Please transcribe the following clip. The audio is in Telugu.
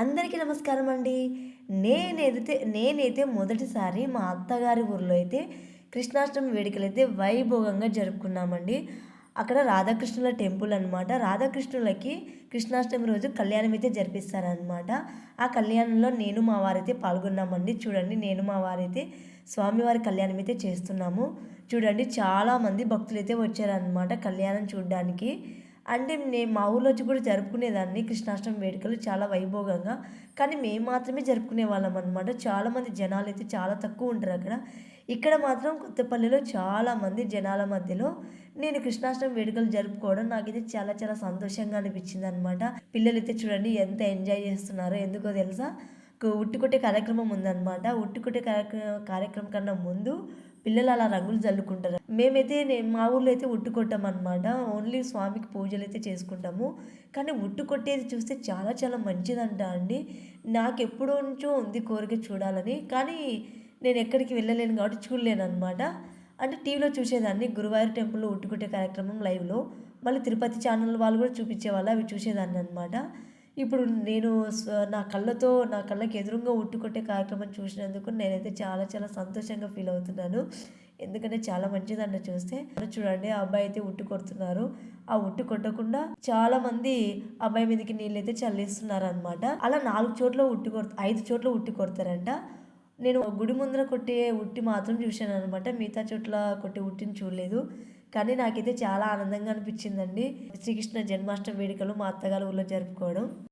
అందరికీ నమస్కారం అండి. నేనైతే నేనైతే మొదటిసారి మా అత్తగారి ఊర్లో అయితే కృష్ణాష్టమి వేడుకలు అయితే వైభోగంగా జరుపుకున్నామండి. అక్కడ రాధాకృష్ణుల టెంపుల్ అనమాట రాధాకృష్ణులకి కృష్ణాష్టమి రోజు కళ్యాణం అయితే జరిపిస్తారనమాట ఆ కళ్యాణంలో నేను మా వారైతే పాల్గొన్నామండి. చూడండి నేను మా వారైతే స్వామివారి కళ్యాణం అయితే చేస్తున్నాము. చూడండి చాలామంది భక్తులు అయితే వచ్చారనమాట కళ్యాణం చూడడానికి. అంటే నేను మా ఊళ్ళో వచ్చి కూడా జరుపుకునేదాన్ని కృష్ణాష్టమి వేడుకలు చాలా వైభోగంగా. కానీ మేము మాత్రమే జరుపుకునే వాళ్ళం అనమాట చాలామంది జనాలు అయితే చాలా తక్కువ ఉంటారు అక్కడ. ఇక్కడ మాత్రం కొత్తపల్లిలో చాలామంది జనాల మధ్యలో నేను కృష్ణాష్టమి వేడుకలు జరుపుకోవడం నాకైతే చాలా చాలా సంతోషంగా అనిపించింది అనమాట పిల్లలు అయితే చూడండి ఎంత ఎంజాయ్ చేస్తున్నారో ఎందుకో తెలుసా? ఉట్టుకొట్టే కార్యక్రమం ఉందన్నమాట. ఉట్టుకొట్టే కార్యక్రమం కార్యక్రమం కన్నా ముందు పిల్లలు అలా రంగులు చల్లుకుంటారు మేమైతే మా ఊర్లో అయితే ఉట్టు కొట్టామన్నమాట ఓన్లీ స్వామికి పూజలు అయితే చేసుకుంటాము. కానీ ఉట్టు కొట్టేది చూస్తే చాలా చాలా మంచిదంట అండి. నాకు ఎప్పుడో నుంచో ఉంది కోరిక చూడాలని. కానీ నేను ఎక్కడికి వెళ్ళలేను కాబట్టి చూడలేను అనమాట అంటే టీవీలో చూసేదాన్ని. గురువాయూర్ టెంపుల్లో ఉట్టుకుట్టే కార్యక్రమం లైవ్లో. మళ్ళీ తిరుపతి ఛానల్ వాళ్ళు కూడా చూపించేవాళ్ళు అవి చూసేదాన్ని అనమాట ఇప్పుడు నేను నా కళ్ళతో నా కళ్ళకి ఎదురుగా ఉట్టుకొట్టే కార్యక్రమం చూసినందుకు నేనైతే చాలా చాలా సంతోషంగా ఫీల్ అవుతున్నాను. ఎందుకంటే చాలా మంచిదండి చూస్తే. చూడండి ఆ అబ్బాయి అయితే ఉట్టు కొడుతున్నారు. ఆ ఉట్టు కొట్టకుండా చాలా మంది అబ్బాయి మీదకి నీళ్ళు అయితే చల్లిస్తున్నారు అనమాట అలా నాలుగు చోట్ల ఉట్టు కొడు ఐదు చోట్ల ఉట్టి కొడతారంట. నేను గుడి ముందర కొట్టే ఉట్టి మాత్రం చూశాను అనమాట మిగతా చోట్ల కొట్టే ఉట్టిని చూడలేదు. కానీ నాకైతే చాలా ఆనందంగా అనిపించిందండి. శ్రీకృష్ణ జన్మాష్టమి వేడుకలు మా అత్తగారి ఊళ్ళో జరుపుకోవడం.